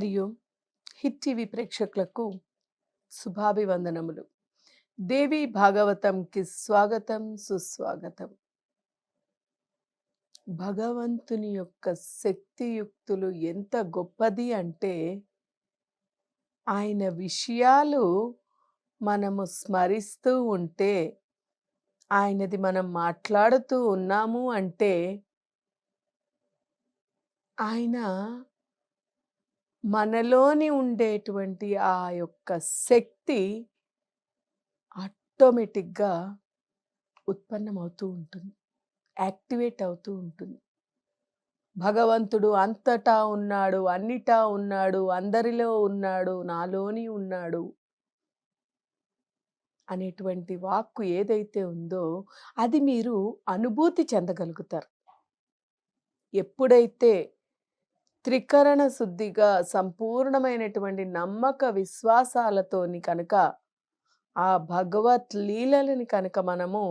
మరియు hit TV ప్రేక్షకులకు శుభాభివందనములు. దేవి భాగవతంకి స్వాగతం సుస్వాగతం. భగవంతుని యొక్క శక్తియుక్తులు ఎంత గొప్పది అంటే ఆయన విషయాలు మనము స్మరిస్తూ ఉంటే ఆయనది మనం మాట్లాడుతూ ఉన్నాము అంటే ఆయన మనలోని ఉండేటువంటి ఆ యొక్క శక్తి ఆటోమేటిక్‌గా ఉత్పన్నమవుతూ ఉంటుంది. యాక్టివేట్ అవుతూ ఉంటుంది. భగవంతుడు అంతటా ఉన్నాడు, అన్నిటా ఉన్నాడు, అందరిలో ఉన్నాడు, నాలోని ఉన్నాడు. అనేటువంటి వాక్కు ఏదైతే ఉందో అది మీరు అనుభూతి చెందగలుగుతారు. ఎప్పుడైతే త్రికరణ శుద్ధిగా సంపూర్ణమైనటువంటి నమ్మక విశ్వాసాలతోని కనుక ఆ భగవత్ లీలలని కనుక మనము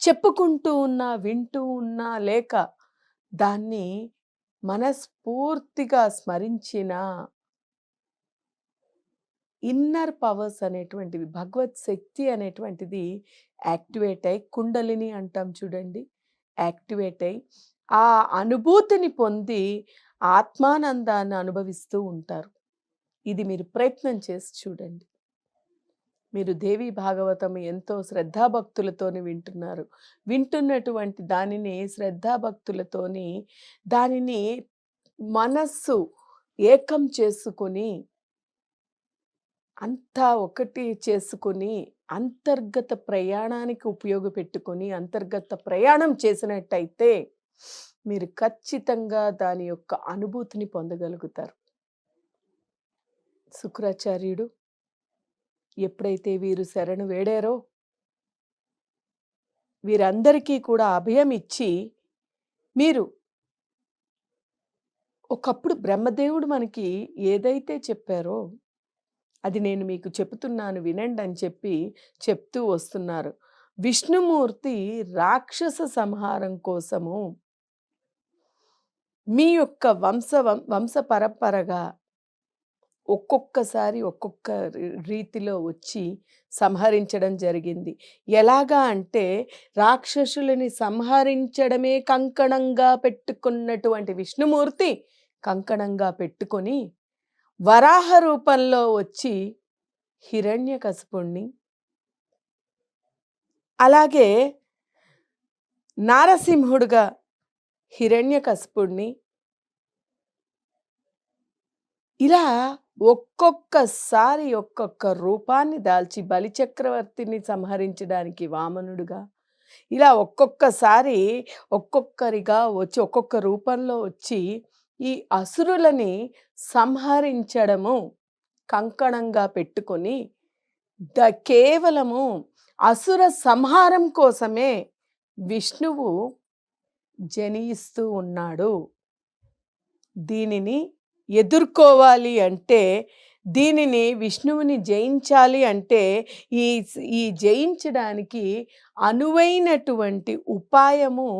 చెప్పుకుంటూ ఉన్నా వింటూ ఉన్నా లేక దాన్ని మనస్ఫూర్తిగా స్మరించిన ఇన్నర్ పవర్స్ అనేటువంటివి భగవత్ శక్తి అనేటువంటిది యాక్టివేట్ అయి కుండలిని అంటాం చూడండి. యాక్టివేట్ అయి ఆ అనుభూతిని పొంది ఆత్మానందాన్ని అనుభవిస్తూ ఉంటారు. ఇది మీరు ప్రయత్నం చేసి చూడండి. మీరు దేవి భాగవతం ఎంతో శ్రద్ధాభక్తులతోని వింటున్నారు. వింటున్నటువంటి దానిని శ్రద్ధాభక్తులతోని దానిని మనస్సు ఏకం చేసుకొని అంతా ఒకటి చేసుకొని అంతర్గత ప్రయాణానికి ఉపయోగపెట్టుకొని అంతర్గత ప్రయాణం చేసినట్టయితే మీరు ఖచ్చితంగా దాని యొక్క అనుభూతిని పొందగలుగుతారు. శుక్రాచార్యుడు ఎప్పుడైతే వీరు శరణు వేడారో వీరందరికీ కూడా అభయం ఇచ్చి మీరు ఒకప్పుడు బ్రహ్మదేవుడు మనకి ఏదైతే చెప్పారో అది నేను మీకు చెప్తున్నాను వినండి అని చెప్పి చెప్తూ వస్తున్నారు. విష్ణుమూర్తి రాక్షస సంహారం కోసము మీ యొక్క వంశ వంశ పరంపరగా ఒక్కొక్కసారి ఒక్కొక్క రీతిలో వచ్చి సంహరించడం జరిగింది. ఎలాగా అంటే రాక్షసులని సంహరించడమే కంకణంగా పెట్టుకున్నటువంటి విష్ణుమూర్తి కంకణంగా పెట్టుకొని వరాహ రూపంలో వచ్చి హిరణ్యకశపుణ్ణి అలాగే నారసింహుడుగా హిరణ్యకశపుణ్ణి ఇలా ఒక్కొక్కసారి ఒక్కొక్క రూపాన్ని దాల్చి బలిచక్రవర్తిని సంహరించడానికి వామనుడుగా ఇలా ఒక్కొక్కసారి ఒక్కొక్కరిగా వచ్చి ఒక్కొక్క రూపంలో వచ్చి ఈ అసురులని సంహరించడము కంకణంగా పెట్టుకొని ద కేవలము అసుర సంహారం కోసమే విష్ణువు జనిస్తూ ఉన్నాడు. దీనిని ఎదుర్కోవాలి అంటే దీనిని విష్ణువుని జయించాలి అంటే ఈ ఈ జయించడానికి అనువైనటువంటి ఉపాయము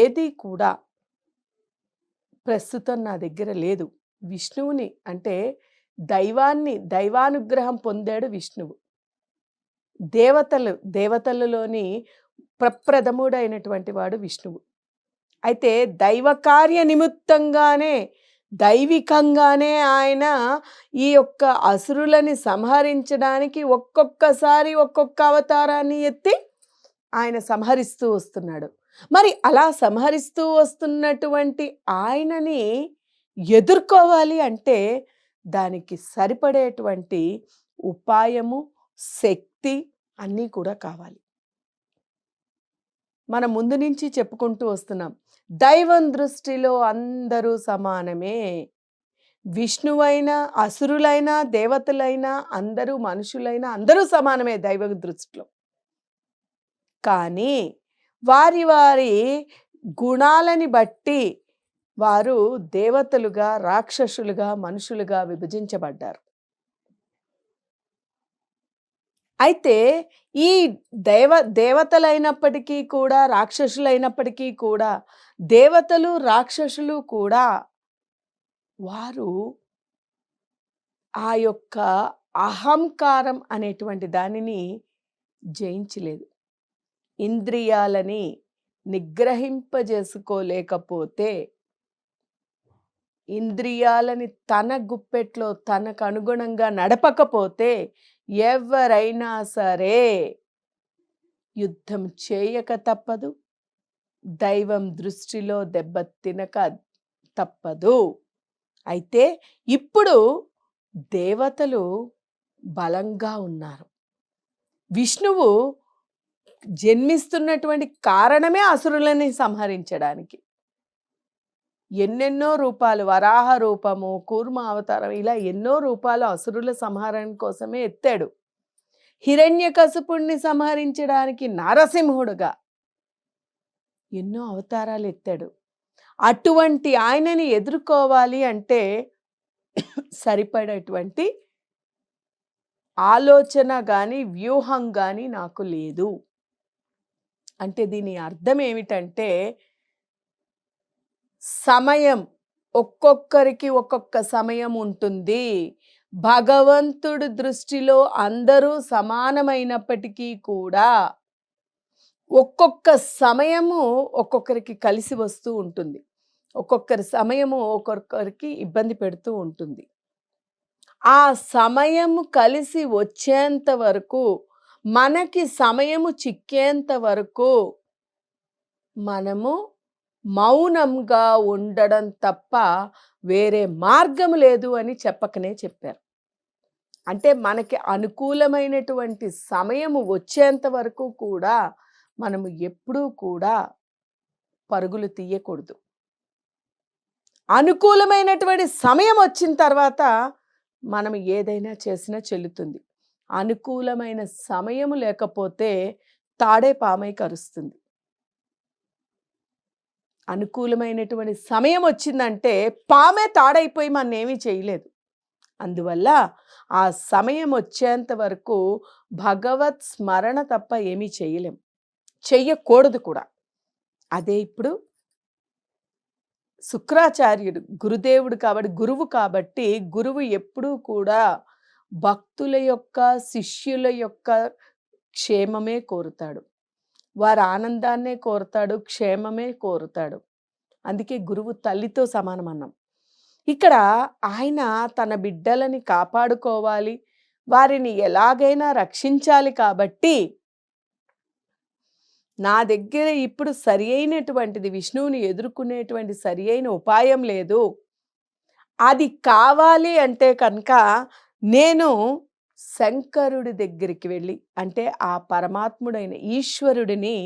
ఏది కూడా ప్రస్తుతం నా దగ్గర లేదు. విష్ణువుని అంటే దైవాన్ని దైవానుగ్రహం పొందాడు విష్ణువు. దేవతలు దేవతలలోని ప్రప్రథముడైనటువంటి వాడు విష్ణువు. అయితే దైవ కార్య నిమిత్తంగానే దైవికంగానే ఆయన ఈ యొక్క అసురులని సంహరించడానికి ఒక్కొక్కసారి ఒక్కొక్క అవతారాన్ని ఎత్తి ఆయన సంహరిస్తూ వస్తున్నాడు. మరి అలా సంహరిస్తూ వస్తున్నటువంటి ఆయనని ఎదుర్కోవాలి అంటే దానికి సరిపడేటువంటి ఉపాయము శక్తి అన్నీ కూడా కావాలి. మనం ముందు నుంచి చెప్పుకుంటూ వస్తున్నాం. దైవం దృష్టిలో అందరూ సమానమే. విష్ణువైనా అసురులైనా దేవతలైనా అందరూ మనుషులైనా అందరూ సమానమే దైవ దృష్టిలో. కానీ వారి వారి గుణాలని బట్టి వారు దేవతలుగా రాక్షసులుగా మనుషులుగా విభజించబడ్డారు. అయితే ఈ దేవ దేవతలైనప్పటికీ కూడా రాక్షసులైనప్పటికీ కూడా దేవతలు రాక్షసులు కూడా వారు ఆ యొక్క అహంకారం అనేటువంటి దానిని జయించలేదు. ఇంద్రియాలని నిగ్రహింపజేసుకోలేకపోతే ఇంద్రియాలని తన గుప్పెట్లో తనకు అనుగుణంగా నడపకపోతే ఎవరైనా సరే యుద్ధం చేయక తప్పదు. దైవం దృష్టిలో దెబ్బ తినక తప్పదు. అయితే ఇప్పుడు దేవతలు బలంగా ఉన్నారు. విష్ణువు జన్మిస్తున్నటువంటి కారణమే అసురులని సంహరించడానికి. ఎన్నెన్నో రూపాలు వరాహ రూపము, కూర్మ అవతారం ఇలా ఎన్నో రూపాలు అసురుల సంహారం కోసమే ఎత్తాడు. హిరణ్యకశిపుడిని సంహరించడానికి నరసింహుడుగా ఎన్నో అవతారాలు ఎత్తాడు. అటువంటి ఆయనని ఎదుర్కోవాలి అంటే సరిపడేటువంటి ఆలోచన కానీ వ్యూహం కానీ నాకు లేదు. అంటే దీని అర్థం ఏమిటంటే సమయం ఒక్కొక్కరికి ఒక్కొక్క సమయం ఉంటుంది. భగవంతుడి దృష్టిలో అందరూ సమానమైనప్పటికీ కూడా ఒక్కొక్క సమయము ఒక్కొక్కరికి కలిసి వస్తూ ఉంటుంది. ఒక్కొక్కరి సమయము ఒక్కొక్కరికి ఇబ్బంది పెడుతూ ఉంటుంది. ఆ సమయము కలిసి వచ్చేంత వరకు, మనకి సమయము చిక్కేంత వరకు మనము మౌనంగా ఉండడం తప్ప వేరే మార్గం లేదు అని చెప్పకనే చెప్పారు. అంటే మనకి అనుకూలమైనటువంటి సమయము వచ్చేంత వరకు కూడా మనము ఎప్పుడూ కూడా పరుగులు తీయకూడదు. అనుకూలమైనటువంటి సమయం వచ్చిన తర్వాత మనం ఏదైనా చేసినా చెల్లుతుంది. అనుకూలమైన సమయము లేకపోతే తాడే పామై కరుస్తుంది. అనుకూలమైనటువంటి సమయం వచ్చిందంటే పామే తాడైపోయి మన ఏమీ చేయలేదు. అందువల్ల ఆ సమయం వచ్చేంత వరకు భగవత్ స్మరణ తప్ప ఏమీ చేయలేం. చెయ్యకూడదు కూడా. అదే ఇప్పుడు శుక్రాచార్యుడు గురుదేవుడు కాబట్టి గురువు కాబట్టి గురువు ఎప్పుడూ కూడా భక్తుల యొక్క, శిష్యుల యొక్క క్షేమమే కోరుతాడు. వారి ఆనందాన్నే కోరుతాడు. క్షేమమే కోరుతాడు. అందుకే గురువు తల్లితో సమానం అన్నాం. ఇక్కడ ఆయన తన బిడ్డలని కాపాడుకోవాలి. వారిని ఎలాగైనా రక్షించాలి కాబట్టి నా దగ్గర ఇప్పుడు సరి అయినటువంటిది విష్ణువుని ఎదుర్కొనేటువంటి సరి అయిన ఉపాయం లేదు. అది కావాలి అంటే కనుక నేను శంకరుడి దగ్గరికి వెళ్ళి అంటే ఆ పరమాత్ముడైన ఈశ్వరుడిని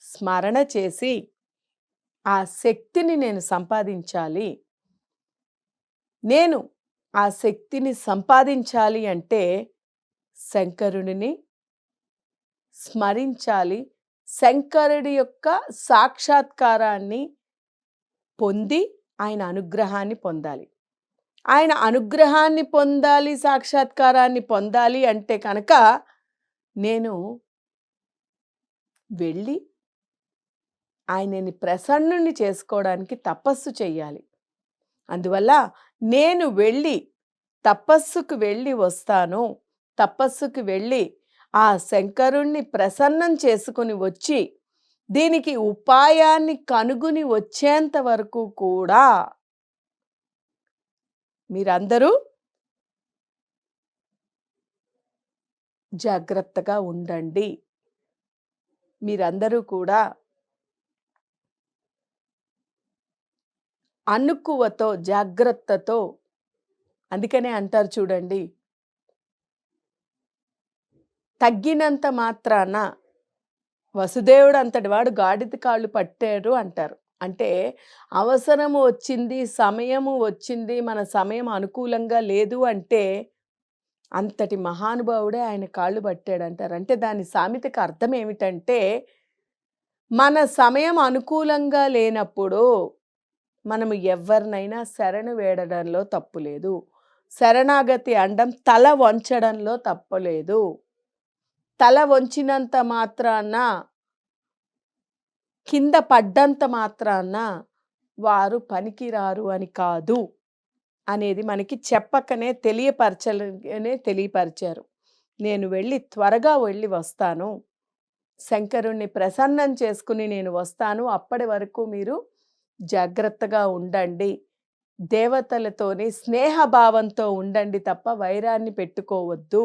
స్మరణ చేసి ఆ శక్తిని నేను సంపాదించాలి. నేను ఆ శక్తిని సంపాదించాలి అంటే శంకరుడిని స్మరించాలి. శంకరుడి యొక్క సాక్షాత్కారాన్ని పొంది ఆయన అనుగ్రహాన్ని పొందాలి. ఆయన అనుగ్రహాన్ని పొందాలి, సాక్షాత్కారాన్ని పొందాలి అంటే కనుక నేను వెళ్ళి ఆయనని ప్రసన్నుని చేసుకోవడానికి తపస్సు చెయ్యాలి. అందువల్ల నేను వెళ్ళి తపస్సుకు వెళ్ళి వస్తాను. తపస్సుకు వెళ్ళి ఆ శంకరుణ్ణి ప్రసన్నం చేసుకొని వచ్చి దీనికి ఉపాయాన్ని కనుగొని వచ్చేంత వరకు కూడా మీరందరూ జాగ్రత్తగా ఉండండి. మీరందరూ కూడా అనుకువతో జాగ్రత్తతో అందుకనే అంటారు చూడండి. తగ్గినంత మాత్రాన వసుదేవుడు అంతటి వాడు గాడిద కాళ్ళు పట్టారు అంటారు. అంటే అవసరము వచ్చింది, సమయము వచ్చింది, మన సమయం అనుకూలంగా లేదు అంటే అంతటి మహానుభావుడే ఆయన కాళ్ళు పట్టాడంటారు. అంటే దాని సామెతకి అర్థం ఏమిటంటే మన సమయం అనుకూలంగా లేనప్పుడు మనము ఎవ్వరినైనా శరణు వేడడంలో తప్పు లేదు. శరణాగతి అండం తల వంచడంలో తప్పలేదు తల వంచినంత మాత్రాన కింద పడ్డంత మాత్రాన వారు పనికిరారు అని కాదు. అనేది మనకి చెప్పకనే తెలియపరచనే తెలియపరిచారు. నేను వెళ్ళి త్వరగా వెళ్ళి వస్తాను. శంకరుణ్ణి ప్రసన్నం చేసుకుని నేను వస్తాను. అప్పటి వరకు మీరు జాగ్రత్తగా ఉండండి. దేవతలతోని స్నేహభావంతో ఉండండి తప్ప వైరాన్ని పెట్టుకోవద్దు.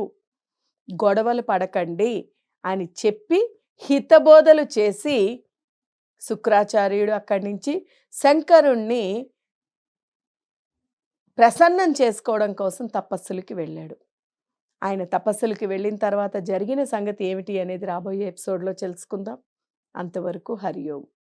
గొడవలు పడకండి అని చెప్పి హితబోధలు చేసి శుక్రాచార్యుడు అక్కడి నుంచి శంకరుణ్ణి ప్రసన్నం చేసుకోవడం కోసం తపస్సులకి వెళ్ళాడు. ఆయన తపస్సులకి వెళ్ళిన తర్వాత జరిగిన సంగతి ఏమిటి అనేది రాబోయే ఎపిసోడ్‌లో తెలుసుకుందాం. అంతవరకు హరి ఓం.